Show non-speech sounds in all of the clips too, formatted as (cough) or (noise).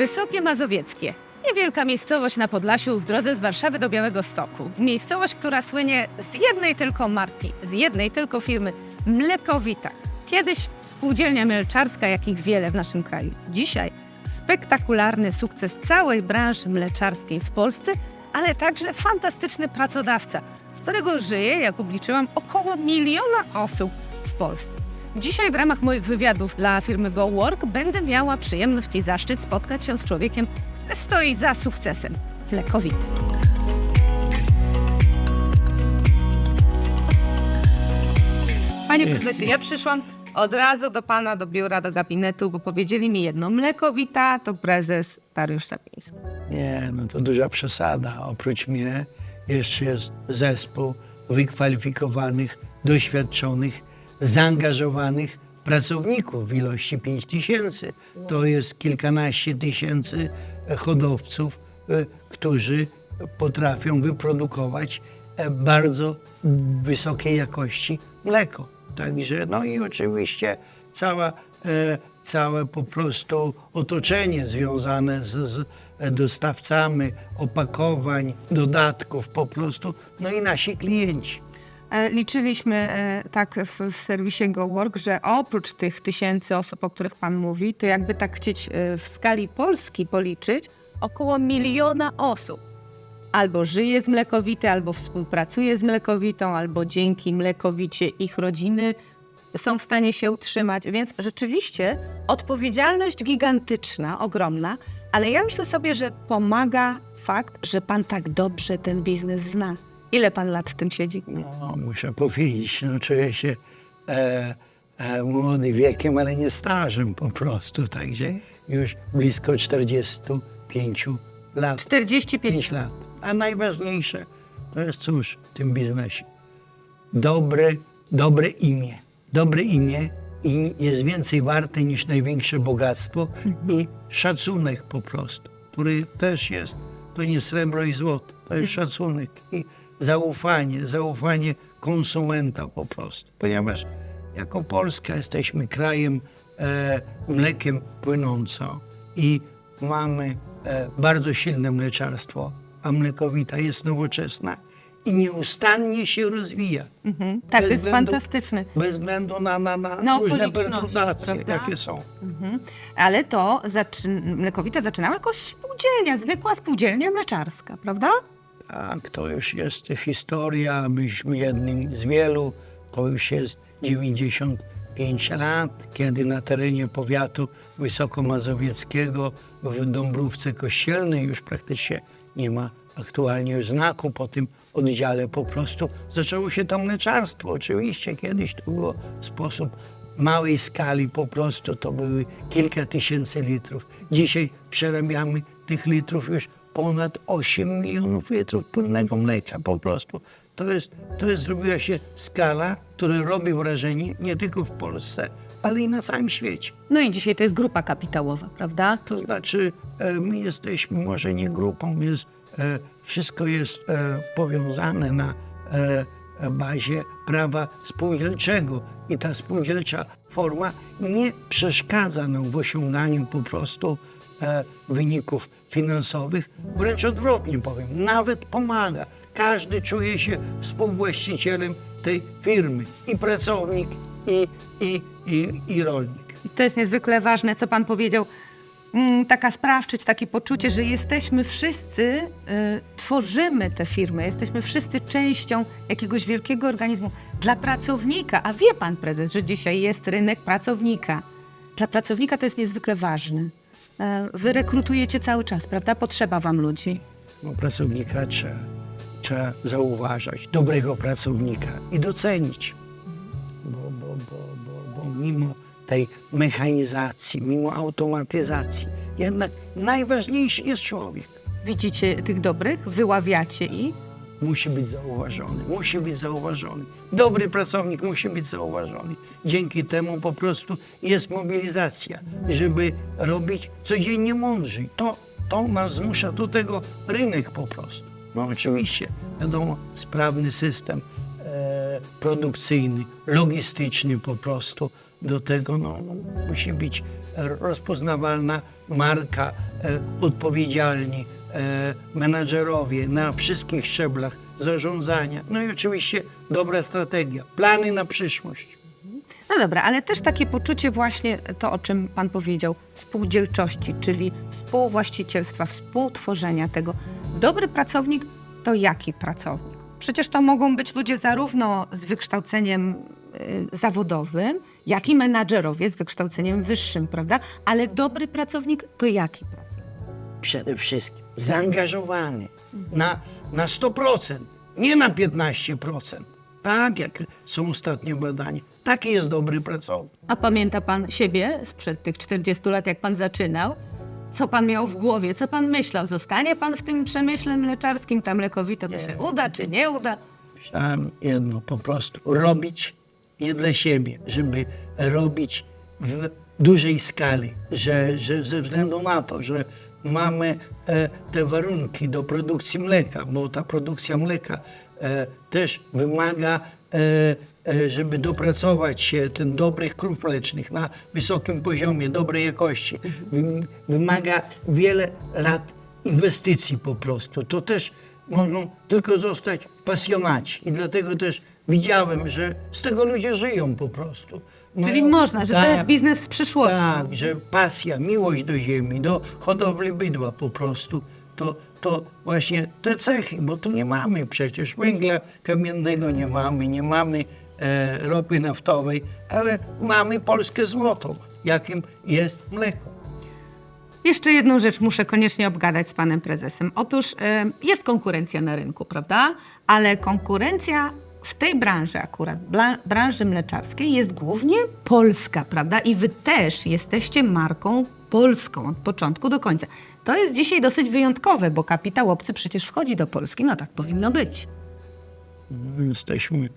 Wysokie Mazowieckie. Niewielka miejscowość na Podlasiu w drodze z Warszawy do Białego Stoku. Miejscowość, która słynie z jednej tylko marki, z jednej tylko firmy Mlekowita. Kiedyś spółdzielnia mleczarska, jakich wiele w naszym kraju. Dzisiaj spektakularny sukces całej branży mleczarskiej w Polsce, ale także fantastyczny pracodawca, z którego żyje, jak obliczyłam, około miliona osób w Polsce. Dzisiaj w ramach moich wywiadów dla firmy GoWork będę miała przyjemność i zaszczyt spotkać się z człowiekiem, który stoi za sukcesem. Lekowity. Panie prezesie, ja przyszłam od razu do pana, do biura, do gabinetu, bo powiedzieli mi jedno. Mlekowita to prezes Dariusz Sapiński. Nie, no to duża przesada. Oprócz mnie jeszcze jest zespół wykwalifikowanych, doświadczonych, zaangażowanych pracowników w ilości 5 tysięcy. To jest kilkanaście tysięcy hodowców, e, którzy potrafią wyprodukować e, bardzo wysokiej jakości mleko. Także, no i oczywiście cała, e, całe po prostu otoczenie związane z, z dostawcami opakowań, dodatków po prostu, no i nasi klienci. E, Liczyliśmy e, tak w, w serwisie GoWork, że oprócz tych tysięcy osób, o których Pan mówi, to jakby tak chcieć e, w skali Polski policzyć, około miliona osób albo żyje z Mlekowity, albo współpracuje z Mlekowitą, albo dzięki Mlekowicie ich rodziny są w stanie się utrzymać. Więc rzeczywiście odpowiedzialność gigantyczna, ogromna, ale ja myślę sobie, że pomaga fakt, że Pan tak dobrze ten biznes zna. Ile Pan lat w tym siedzi? No, muszę powiedzieć, no czuję się e, e, młody wiekiem, ale nie starzem po prostu, także już blisko 45 lat. 45 5 lat. A najważniejsze to jest cóż w tym biznesie? Dobre, dobre imię. Dobre imię i jest więcej warte niż największe bogactwo i szacunek po prostu, który też jest, to nie srebro i złoto, to jest (laughs) szacunek i zaufanie, zaufanie konsumenta po prostu, ponieważ jako Polska jesteśmy krajem e, mlekiem płynącą i mamy e, bardzo silne mleczarstwo, a mlekowita jest nowoczesna i nieustannie się rozwija. Mhm. Tak, Bez jest względu- fantastyczne. Bez względu na, na, na Na różne perturbacje, jakie są. Mhm. Ale to zaczy... Mlekowita zaczynała jako spółdzielnia, zwykła spółdzielnia mleczarska, prawda? Tak, to już jest historia, myśmy jednym z wielu, to już jest 95 lat, kiedy na terenie powiatu wysokomazowieckiego w Dąbrówce Kościelnej już praktycznie nie ma aktualnie znaku po tym oddziale po prostu zaczęło się tam mleczarstwo. Oczywiście kiedyś to było w sposób małej skali po prostu, to były kilka tysięcy litrów. Dzisiaj przerabiamy tych litrów już ponad 8 milionów litrów płynnego mleka po prostu. To jest, to jest zrobiła się skala, która robi wrażenie nie tylko w Polsce, ale i na całym świecie. No i dzisiaj to jest grupa kapitałowa, prawda? To znaczy, e, my jesteśmy może nie grupą, jest, e, wszystko jest e, powiązane na bazie prawa spółdzielczego i ta spółdzielcza forma nie przeszkadza nam w osiąganiu po prostu e, wyników finansowych, wręcz odwrotnie powiem, nawet pomaga. Każdy czuje się współwłaścicielem tej firmy i pracownik, i, i, i, i rolnik. To jest niezwykle ważne, co Pan powiedział. Mm, Taka sprawczość, takie poczucie, że jesteśmy wszyscy, y, tworzymy te firmy, jesteśmy wszyscy częścią jakiegoś wielkiego organizmu dla pracownika. A wie Pan Prezes, że dzisiaj jest rynek pracownika. Dla pracownika to jest niezwykle ważne. E, Wy rekrutujecie cały czas, prawda? Potrzeba Wam ludzi. No, pracownika trzeba, trzeba zauważać, dobrego pracownika i docenić. Bo, bo, bo, bo, bo mimo tej mechanizacji, mimo automatyzacji, jednak najważniejszy jest człowiek. Widzicie tych dobrych, wyławiacie ich. Musi być zauważony, musi być zauważony. Dobry pracownik musi być zauważony. Dzięki temu po prostu jest mobilizacja, żeby robić codziennie mądrzej. To, to nas zmusza do tego rynek po prostu. No oczywiście, wiadomo, sprawny system e, produkcyjny, logistyczny po prostu do tego no, musi być rozpoznawalna marka, e, odpowiedzialni e, menadżerowie na wszystkich szczeblach zarządzania. No i oczywiście dobra strategia, plany na przyszłość. No dobra, ale też takie poczucie właśnie to, o czym Pan powiedział, spółdzielczości, czyli współwłaścicielstwa, współtworzenia tego. Dobry pracownik to jaki pracownik? Przecież to mogą być ludzie zarówno z wykształceniem zawodowym, jak i menadżerowie z wykształceniem wyższym, prawda? Ale dobry pracownik to jaki pracownik? Przede wszystkim zaangażowany na, na 100%, nie na 15%. Tak jak są ostatnie badania. Taki jest dobry pracownik. A pamięta Pan siebie sprzed tych 40 lat, jak Pan zaczynał? Co Pan miał w głowie? Co Pan myślał? Zostanie Pan w tym przemyśle mleczarskim, tam lekowito to się uda, czy nie uda? Myślałem jedno, po prostu robić nie dla siebie, żeby robić w dużej skali, że, że ze względu na to, że mamy e, te warunki do produkcji mleka, bo ta produkcja mleka e, też wymaga, e, żeby dopracować się ten dobrych krów mlecznych na wysokim poziomie, dobrej jakości, wym- wymaga wiele lat inwestycji po prostu. To też mogą tylko zostać pasjonaci. I dlatego też widziałem, że z tego ludzie żyją po prostu. Czyli Mają- można, że to tak, jest biznes z przyszłości. Tak, że pasja, miłość do ziemi, do hodowli bydła po prostu, to, to właśnie te cechy, bo tu nie mamy przecież węgla kamiennego, nie mamy, nie mamy e, ropy naftowej, ale mamy polskie złoto, jakim jest mleko. Jeszcze jedną rzecz muszę koniecznie obgadać z panem prezesem. Otóż e, jest konkurencja na rynku, prawda? Ale konkurencja w tej branży akurat, branży mleczarskiej jest głównie polska, prawda? I wy też jesteście marką polską od początku do końca. To jest dzisiaj dosyć wyjątkowe, bo kapitał obcy przecież wchodzi do Polski, no tak powinno być. Jesteśmy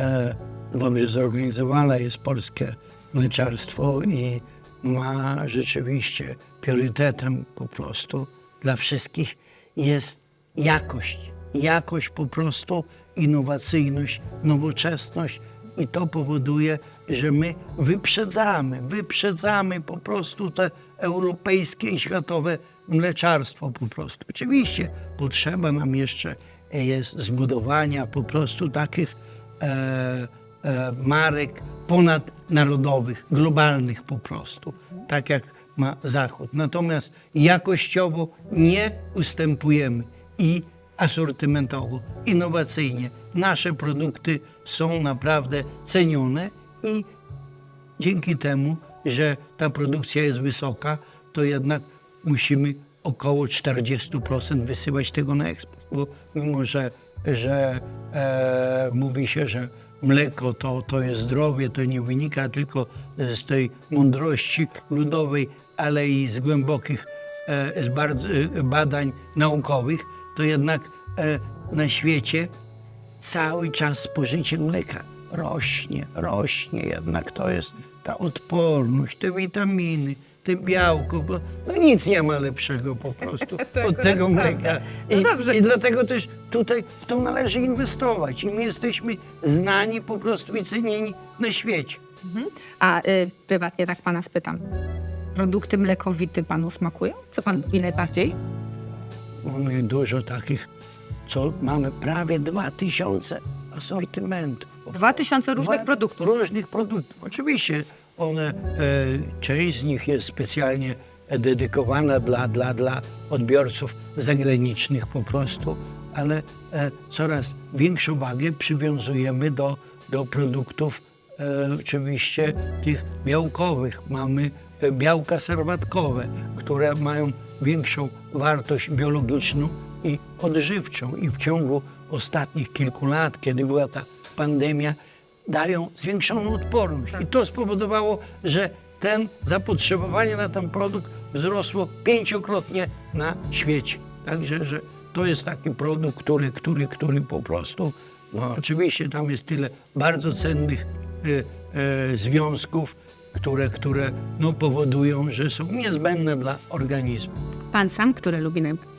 e, dobrze zorganizowane jest polskie mleczarstwo i ma rzeczywiście priorytetem po prostu dla wszystkich jest jakość. Jakość po prostu, innowacyjność, nowoczesność i to powoduje, że my wyprzedzamy, wyprzedzamy po prostu te europejskie i światowe mleczarstwo po prostu. Oczywiście potrzeba nam jeszcze jest zbudowania po prostu takich e, e, marek ponadnarodowych, globalnych po prostu, tak jak ma Zachód. Natomiast jakościowo nie ustępujemy i asortymentowo, innowacyjnie. Nasze produkty są naprawdę cenione i dzięki temu, że ta produkcja jest wysoka, to jednak musimy około 40% wysyłać tego na eksport. Bo mimo, że, że e, mówi się, że mleko to, to jest zdrowie, to nie wynika tylko z tej mądrości ludowej, ale i z głębokich e, z e, badań naukowych, to jednak e, na świecie cały czas spożycie mleka rośnie, rośnie jednak. To jest ta odporność, te witaminy, te białko, bo no nic nie ma lepszego po prostu (laughs) od tego mleka. I, No. I dlatego też tutaj w to należy inwestować. I my jesteśmy znani po prostu i cenieni na świecie. A y, prywatnie tak pana spytam. Produkty mlekowite panu smakują? Co pan lubi najbardziej? Mamy dużo takich, co mamy prawie 2000 asortymentów. Dwa tysiące różnych Dwa- produktów. Różnych produktów. Oczywiście one, e, część z nich jest specjalnie dedykowana dla, dla, dla odbiorców zagranicznych po prostu, ale e, coraz większą wagę przywiązujemy do, do produktów e, oczywiście tych białkowych. Mamy e, białka serwatkowe, które mają większą wartość biologiczną i odżywczą. I w ciągu ostatnich kilku lat, kiedy była ta pandemia, dają zwiększoną odporność. I to spowodowało, że ten zapotrzebowanie na ten produkt wzrosło pięciokrotnie na świecie. Także, że to jest taki produkt, który, który, który po prostu, no oczywiście tam jest tyle bardzo cennych e, e, związków, które, które no, powodują, że są niezbędne dla organizmu. Pan sam, który lubi najbardziej?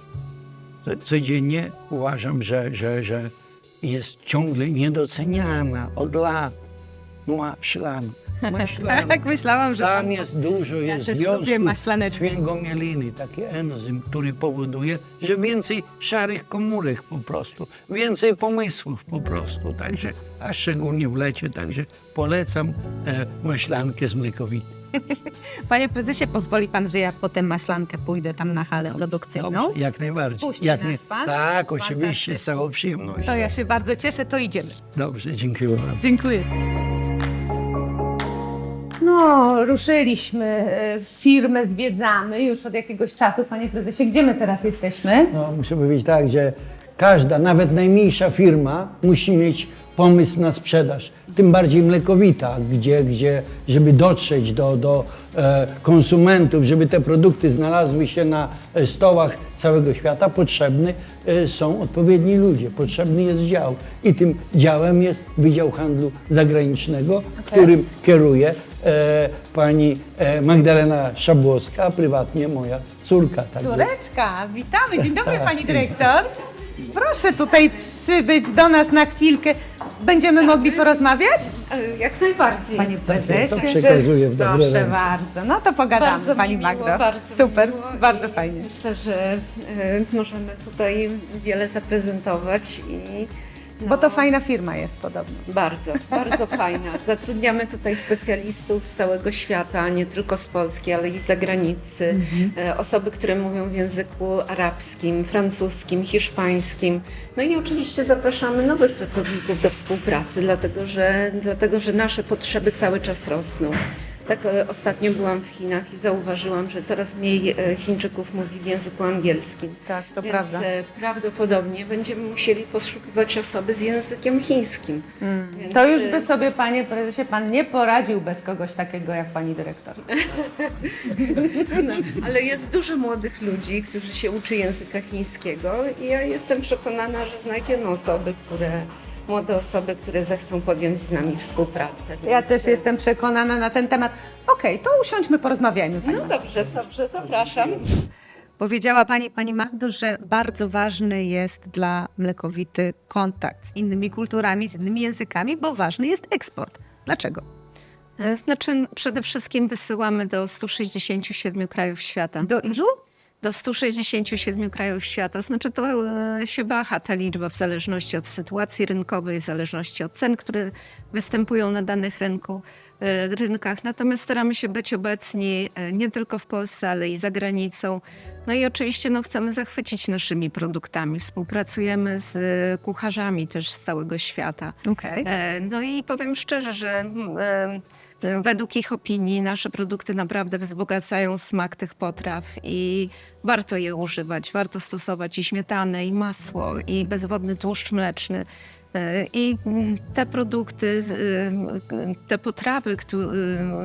Co- codziennie uważam, że, że, że jest ciągle niedoceniana od lat. Ma ślad. Maślane. Tak myślałam, że Tam pan- jest dużo jest też związków lubię maślaneczki. taki enzym, który powoduje, że więcej szarych komórek po prostu, więcej pomysłów po prostu, także, a szczególnie w lecie, także polecam e, maślankę z mlekowitym. (laughs) Panie prezesie, pozwoli pan, że ja potem maślankę pójdę tam na halę produkcyjną? Dobrze, jak najbardziej. Puści Jak nas pan? Tak, oczywiście, z całą przyjemnością. To ja się bardzo cieszę, to idziemy. Dobrze, dziękuję bardzo. Dziękuję. No, ruszyliśmy, e, firmę zwiedzamy już od jakiegoś czasu. Panie prezesie, gdzie my teraz jesteśmy? No, muszę powiedzieć tak, że każda, nawet najmniejsza firma musi mieć pomysł na sprzedaż. Tym bardziej mlekowita, gdzie, gdzie żeby dotrzeć do, do e, konsumentów, żeby te produkty znalazły się na e, stołach całego świata, potrzebny e, są odpowiedni ludzie, potrzebny jest dział. I tym działem jest Wydział Handlu Zagranicznego, którym kieruje pani e, Magdalena Szabłowska, a prywatnie moja córka. Także- Córeczka, witamy. Dzień dobry, Tak, pani dyrektor. Proszę tutaj przybyć do nas na chwilkę. Będziemy mogli porozmawiać? E, Jak najbardziej. Panie Tak, prezesie. to przekazuję w dobre Proszę ręce. bardzo. No to pogadamy, Bardzo pani mi miło, Magdo. bardzo Super, miło bardzo fajnie. Myślę, że e, możemy tutaj wiele zaprezentować i Bo to fajna firma jest podobno. Bardzo, bardzo (laughs) fajna. Zatrudniamy tutaj specjalistów z całego świata, nie tylko z Polski, ale i z zagranicy. E, Osoby, które mówią w języku arabskim, francuskim, hiszpańskim. No i oczywiście zapraszamy nowych pracowników do współpracy, dlatego że, dlatego, że nasze potrzeby cały czas rosną. Tak e, ostatnio byłam w Chinach i zauważyłam, że coraz mniej e, Chińczyków mówi w języku angielskim. Tak, to Więc prawda. e, prawdopodobnie będziemy musieli poszukiwać osoby z językiem chińskim. Więc, To już by sobie, panie prezesie, pan nie poradził bez kogoś takiego jak pani dyrektor. (laughs) No, ale jest dużo młodych ludzi, którzy się uczy języka chińskiego i ja jestem przekonana, że znajdziemy osoby, które, młode osoby, które zechcą podjąć z nami współpracę. Ja też e, jestem przekonana na ten temat. Okej, to usiądźmy, porozmawiajmy. Pani No dobrze, dobrze, zapraszam. Powiedziała Pani, Pani Magdo, że bardzo ważny jest dla mlekowity kontakt z innymi kulturami, z innymi językami, bo ważny jest eksport. Dlaczego? E, Znaczy, przede wszystkim wysyłamy do 167 krajów świata. Do ilu? Do 167 krajów świata. Znaczy, to e, się waha ta liczba w zależności od sytuacji rynkowej, w zależności od cen, które występują na danych rynku, e, rynkach. Natomiast staramy się być obecni e, nie tylko w Polsce, ale i za granicą. No i oczywiście no, chcemy zachwycić naszymi produktami. Współpracujemy z kucharzami też z całego świata. E, No i powiem szczerze, że mm, według ich opinii nasze produkty naprawdę wzbogacają smak tych potraw i warto je używać. Warto stosować i śmietanę, i masło, i bezwodny tłuszcz mleczny. E, I te produkty, e, te potrawy, e,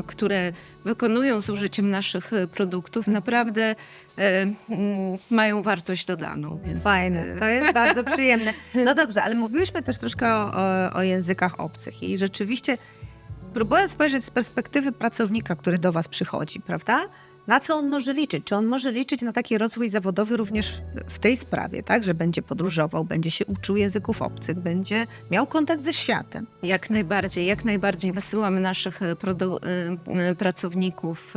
które wykonują z użyciem naszych produktów, naprawdę mają wartość dodaną. Fajne, to jest bardzo przyjemne. (laughs) No dobrze, ale mówiłyśmy też troszkę o, o językach obcych i rzeczywiście próbuję spojrzeć z perspektywy pracownika, który do Was przychodzi, prawda? Na co on może liczyć? Czy on może liczyć na taki rozwój zawodowy również w tej sprawie, tak? Że będzie podróżował, będzie się uczył języków obcych, będzie miał kontakt ze światem. Jak najbardziej, jak najbardziej wysyłamy naszych e, e, e, pracowników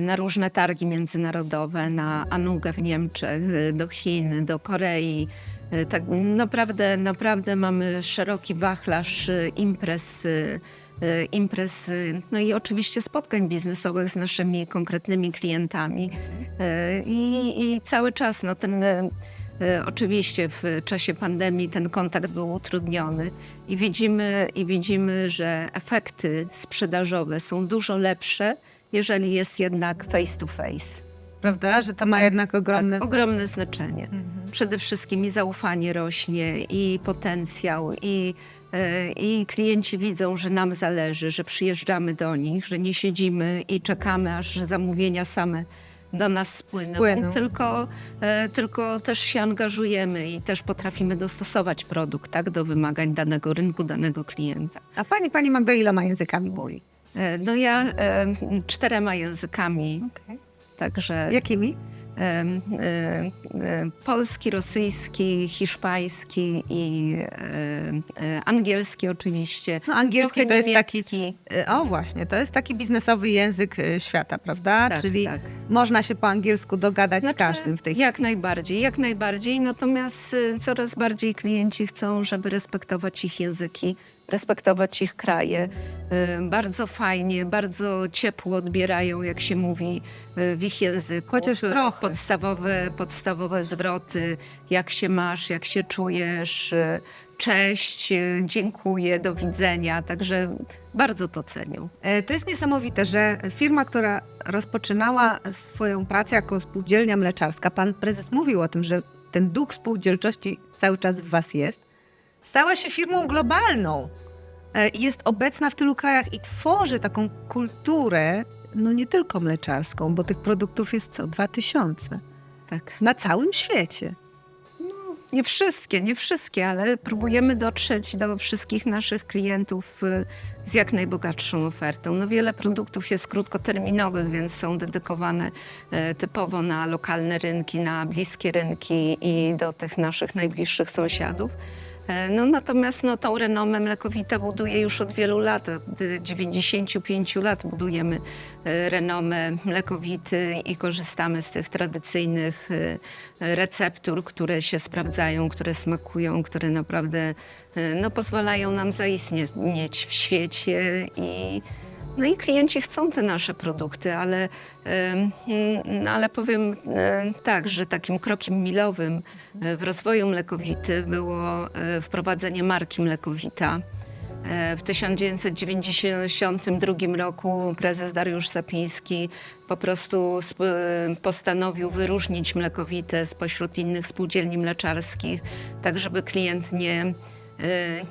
na różne targi międzynarodowe, na Anugę w Niemczech, do Chin, do Korei. Tak naprawdę, naprawdę mamy szeroki wachlarz imprez, imprez, e, no i oczywiście spotkań biznesowych z naszymi konkretnymi klientami. E, I, i cały czas no, ten Oczywiście w czasie pandemii ten kontakt był utrudniony i widzimy, i widzimy, że efekty sprzedażowe są dużo lepsze, jeżeli jest jednak face to face. Prawda? Że to ma jednak ogromne... Tak, ogromne znaczenie. Przede wszystkim i zaufanie rośnie, i potencjał, i, i klienci widzą, że nam zależy, że przyjeżdżamy do nich, że nie siedzimy i czekamy, aż zamówienia same do nas spłyną, Spłyną. Tylko, e, tylko też się angażujemy i też potrafimy dostosować produkt tak, do wymagań danego rynku, danego klienta. A Pani, Pani Magdo, iloma językami mówi? E, No ja e, czterema językami, także Jakimi? E, e, polski, rosyjski, hiszpański i e, angielski oczywiście. No, angielski to jest taki- niemiecki. O właśnie, to jest taki biznesowy język y, świata, prawda? Tak, Czyli tak. można się po angielsku dogadać z Znaczy, każdym w tej Jak najbardziej, jak najbardziej. Natomiast y, coraz bardziej klienci chcą, żeby respektować ich języki, respektować ich kraje. Y, Bardzo fajnie, bardzo ciepło odbierają, jak się mówi y, w ich języku. Chociaż Y, trochę. Podstawowe, podstawowe zwroty, jak się masz, jak się czujesz, cześć, dziękuję, do widzenia. Także bardzo to cenią. E, To jest niesamowite, że firma, która rozpoczynała swoją pracę jako spółdzielnia mleczarska, pan prezes mówił o tym, że ten duch spółdzielczości cały czas w was jest, stała się firmą globalną. E, Jest obecna w tylu krajach i tworzy taką kulturę, no nie tylko mleczarską, bo tych produktów jest co? Dwa tysiące. Tak. Na całym świecie. Nie wszystkie, nie wszystkie, ale próbujemy dotrzeć do wszystkich naszych klientów y, z jak najbogatszą ofertą. No wiele produktów jest krótkoterminowych, więc są dedykowane e, typowo na lokalne rynki, na bliskie rynki i do tych naszych najbliższych sąsiadów. E, No, natomiast no, tą renomę Mlekowita buduje już od wielu lat. Od y, 95 lat budujemy e, renomę Mlekowity i korzystamy z tych tradycyjnych e, receptur, które się sprawdzają, które smakują, które naprawdę no, pozwalają nam zaistnieć w świecie i no i klienci chcą te nasze produkty, ale, no, ale powiem tak, że takim krokiem milowym e, w rozwoju Mlekowity było e, wprowadzenie marki Mlekowita. E, W 1992 roku prezes Dariusz Sapiński po prostu postanowił wyróżnić Mlekowite spośród innych spółdzielni mleczarskich, tak żeby klient nie,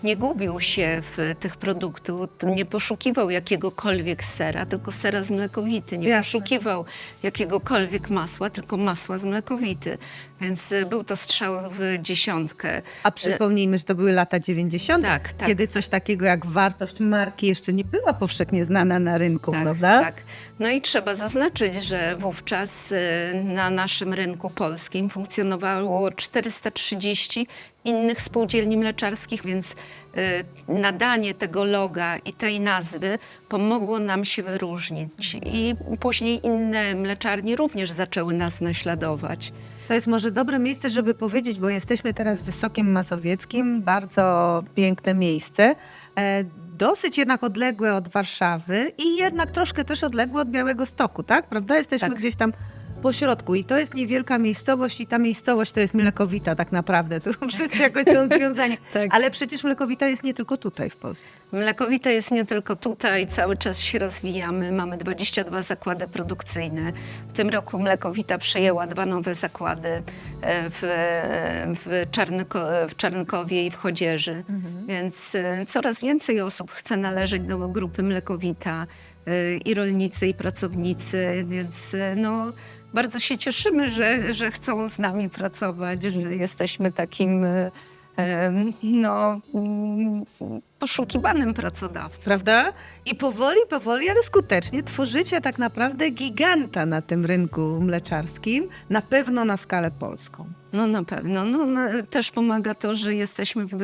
nie gubił się w tych produktów, nie poszukiwał jakiegokolwiek sera, tylko sera z mlekowity, nie Jasne. poszukiwał jakiegokolwiek masła, tylko masła z mlekowity. Więc e, był to strzał w dziesiątkę. A przypomnijmy, że to były lata 90., Tak, tak. kiedy coś takiego jak wartość marki jeszcze nie była powszechnie znana na rynku, Tak, prawda? tak. No i trzeba zaznaczyć, że wówczas e, na naszym rynku polskim funkcjonowało 430 innych spółdzielni mleczarskich, więc e, nadanie tego loga i tej nazwy pomogło nam się wyróżnić. I później inne mleczarnie również zaczęły nas naśladować. To jest może dobre miejsce, żeby powiedzieć, bo jesteśmy teraz w Wysokim Mazowieckim, bardzo piękne miejsce, e, dosyć jednak odległe od Warszawy i jednak troszkę też odległe od Białego Stoku, tak? Prawda? Jesteśmy Tak. gdzieś tam po środku i to jest niewielka miejscowość i ta miejscowość to jest Mlekowita tak naprawdę, to (laughs) wszyscy jakoś są związani. (laughs) Tak. Ale przecież Mlekowita jest nie tylko tutaj w Polsce. Mlekowite jest nie tylko tutaj, cały czas się rozwijamy. Mamy 22 zakłady produkcyjne. W tym roku Mlekowita przejęła dwa nowe zakłady e, w, w, Czarnko, w Czarnkowie i w Chodzieży. Więc e, coraz więcej osób chce należeć do grupy Mlekowita e, i rolnicy, i pracownicy, więc no, bardzo się cieszymy, że, że chcą z nami pracować, że jesteśmy takim e, no, mm, poszukiwanym pracodawcą. Prawda? I powoli, powoli, ale skutecznie tworzycie tak naprawdę giganta na tym rynku mleczarskim, na pewno na skalę polską. No na pewno. No, no, też pomaga to, że jesteśmy w,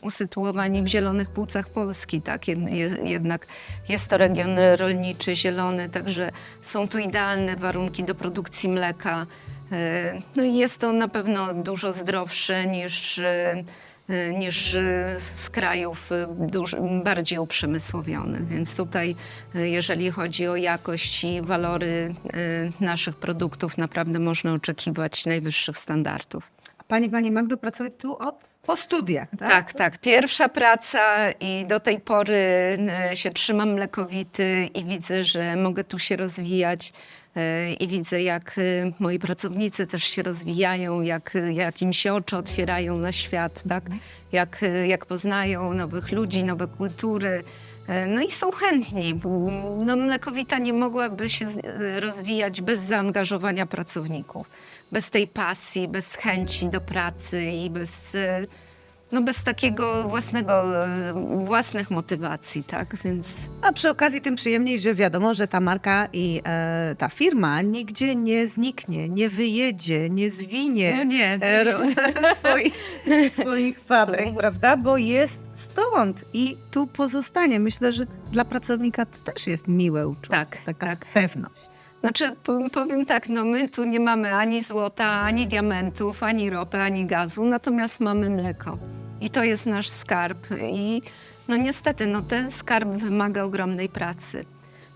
usytuowani w zielonych płucach Polski. Tak? Jed, je- jednak jest to region rolniczy, zielony, także są tu idealne warunki do produkcji mleka. E, No i jest to na pewno dużo zdrowsze niż, e, e, niż z krajów bardziej uprzemysłowionych. Więc tutaj, jeżeli chodzi o jakość i walory naszych produktów, naprawdę można oczekiwać najwyższych standardów. Pani, Pani Magdo pracuje tu od po studiach, tak? Tak, tak. Pierwsza praca i do tej pory e, się trzymam mlekowity i widzę, że mogę tu się rozwijać. e, I widzę, jak e, moi pracownicy też się rozwijają, jak, jak im się oczy otwierają na świat, tak? jak, e, jak poznają nowych ludzi, nowe kultury. E, No i są chętni. No, mlekowita nie mogłaby się e, rozwijać bez zaangażowania pracowników, bez tej pasji, bez chęci do pracy i bez, e, no bez takiego własnego, e, własnych motywacji, tak? Więc A przy okazji tym przyjemniej, że wiadomo, że ta marka i e, ta firma nigdzie nie zniknie, nie wyjedzie, nie zwinie. No nie. e, (laughs) swoich, swoich fabryk, prawda? Bo jest stąd i tu pozostanie. Myślę, że dla pracownika to też jest miłe uczucie. Tak, taka tak. pewność. Znaczy, powiem, tak, no my tu nie mamy ani złota, ani diamentów, ani ropy, ani gazu, natomiast mamy mleko. I to jest nasz skarb. I no niestety, no ten skarb wymaga ogromnej pracy.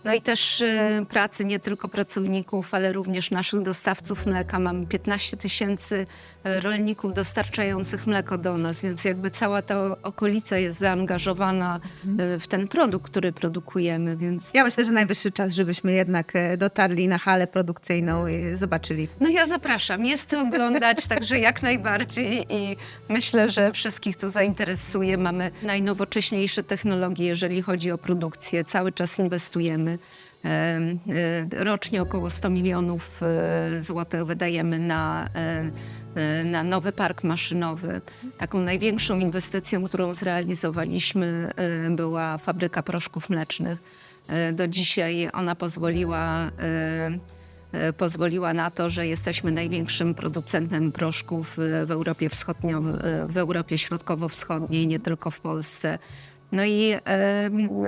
No i też e, pracy nie tylko pracowników, ale również naszych dostawców mleka. Mamy 15 tysięcy e, rolników dostarczających mleko do nas, więc jakby cała ta okolica jest zaangażowana e, w ten produkt, który produkujemy, więc Ja myślę, że najwyższy czas, żebyśmy jednak dotarli na halę produkcyjną i zobaczyli. No ja zapraszam, jest co oglądać, (laughs) także jak najbardziej i myślę, że wszystkich to zainteresuje. Mamy najnowocześniejsze technologie, jeżeli chodzi o produkcję. Cały czas inwestujemy. Em, e, Rocznie około 100 milionów e, złotych wydajemy na, e, na nowy park maszynowy. Taką największą inwestycją, którą zrealizowaliśmy, była fabryka proszków mlecznych. Do dzisiaj ona pozwoliła pozwoliła na to, że jesteśmy największym producentem proszków w Europie w Europie Środkowo-Wschodniej, nie tylko w Polsce. No i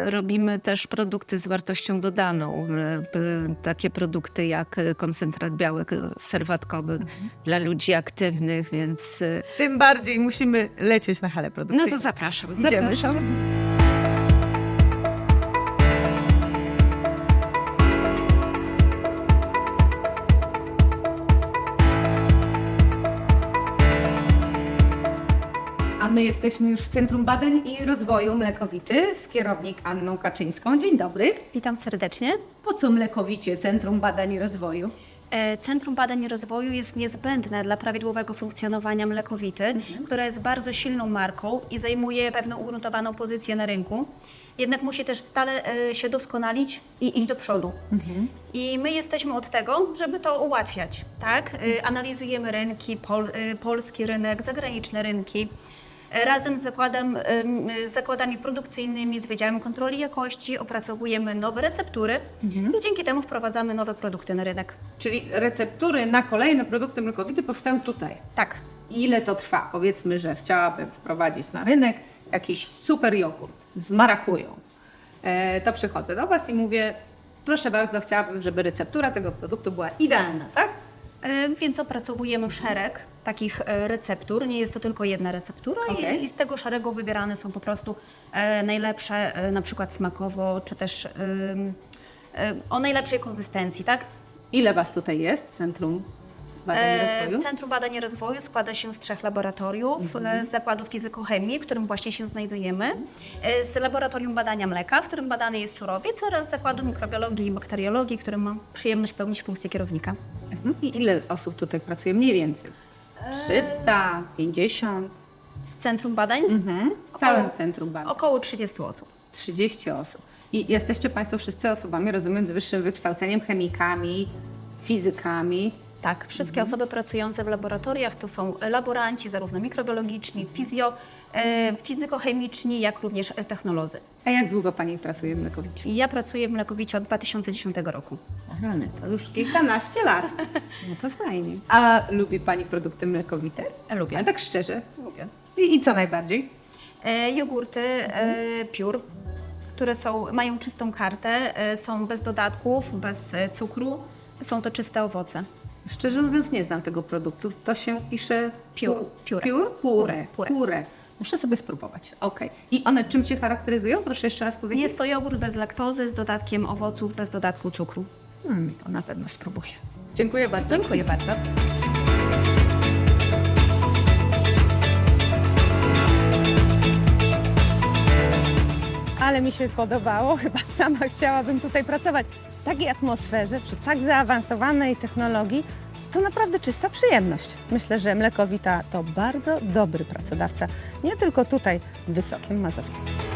robimy też produkty z wartością dodaną. E, takie produkty jak koncentrat białek e, serwatkowych dla ludzi aktywnych, więc e, Tym bardziej musimy lecieć na halę no produkcyjną. to zapraszam. Idziemy. zapraszam. My jesteśmy już w Centrum Badań i Rozwoju Mlekowity z kierownik Anną Kaczyńską. Dzień dobry. Witam serdecznie. Po co Mlekowicie Centrum Badań i Rozwoju? E, Centrum Badań i Rozwoju jest niezbędne dla prawidłowego funkcjonowania Mlekowity, która jest bardzo silną marką i zajmuje pewną ugruntowaną pozycję na rynku. Jednak musi też stale e, się doskonalić i iść do przodu. I my jesteśmy od tego, żeby to ułatwiać. Tak? E, Analizujemy rynki, pol, polski rynek, zagraniczne rynki. Razem z, zakładem, em, z zakładami produkcyjnymi, z Wydziałem Kontroli Jakości opracowujemy nowe receptury i dzięki temu wprowadzamy nowe produkty na rynek. Czyli receptury na kolejne produkty mlekowite powstają tutaj. Tak. Ile to trwa? Powiedzmy, że chciałabym wprowadzić na rynek jakiś super jogurt z marakują. E, to przychodzę do Was i mówię, proszę bardzo, chciałabym, żeby receptura tego produktu była idealna, tak? Więc opracowujemy szereg takich e, receptur. Nie jest to tylko jedna receptura Okej. i, i z tego szeregu wybierane są po prostu e, najlepsze, e, na przykład smakowo, czy też em, e, o najlepszej konsystencji, tak? Ile Was tutaj jest w Centrum Badań i E, Rozwoju? Centrum Badań i Rozwoju składa się z trzech laboratoriów, e, z zakładu fizykochemii, w którym właśnie się znajdujemy, e, z laboratorium badania mleka, w którym badany jest surowiec oraz z zakładu mikrobiologii i bakteriologii, w którym mam przyjemność pełnić funkcję kierownika. Mhm. I ile osób tutaj pracuje mniej więcej? 300, 50? W Centrum Badań Mhm. W całym Centrum Badań. około 30 osób. 30 osób. I jesteście Państwo wszyscy osobami, rozumiem, z wyższym wykształceniem, chemikami, fizykami. Tak, wszystkie osoby pracujące w laboratoriach to są laboranci, zarówno mikrobiologiczni, fizjo, e, fizykochemiczni, jak również e, technolodzy. A jak długo Pani pracuje w Mlekowicie? Ja pracuję w Mlekowicie od 2010 roku. Rany, to już kilkanaście lat. No to fajnie. A lubi Pani produkty mlekowite? Lubię. A tak szczerze? Lubię. I, i co najbardziej? E, jogurty e, piór, które są, mają czystą kartę, e, są bez dodatków, bez e, cukru, są to czyste owoce. Szczerze mówiąc nie znam tego produktu. To się pisze... Piór. Pióre. Piór? Pure. Pure. Pure. Muszę sobie spróbować. Okej. I one czym się charakteryzują? Proszę jeszcze raz powiedzieć. Jest to jogurt bez laktozy, z dodatkiem owoców, bez dodatku cukru. Hmm, to na pewno spróbuję. Dziękuję bardzo. Dziękuję bardzo. Ale mi się podobało, (laughs) chyba sama chciałabym tutaj pracować. W takiej atmosferze, przy tak zaawansowanej technologii, to naprawdę czysta przyjemność. Myślę, że Mlekowita to bardzo dobry pracodawca, nie tylko tutaj w Wysokim Mazowiecku.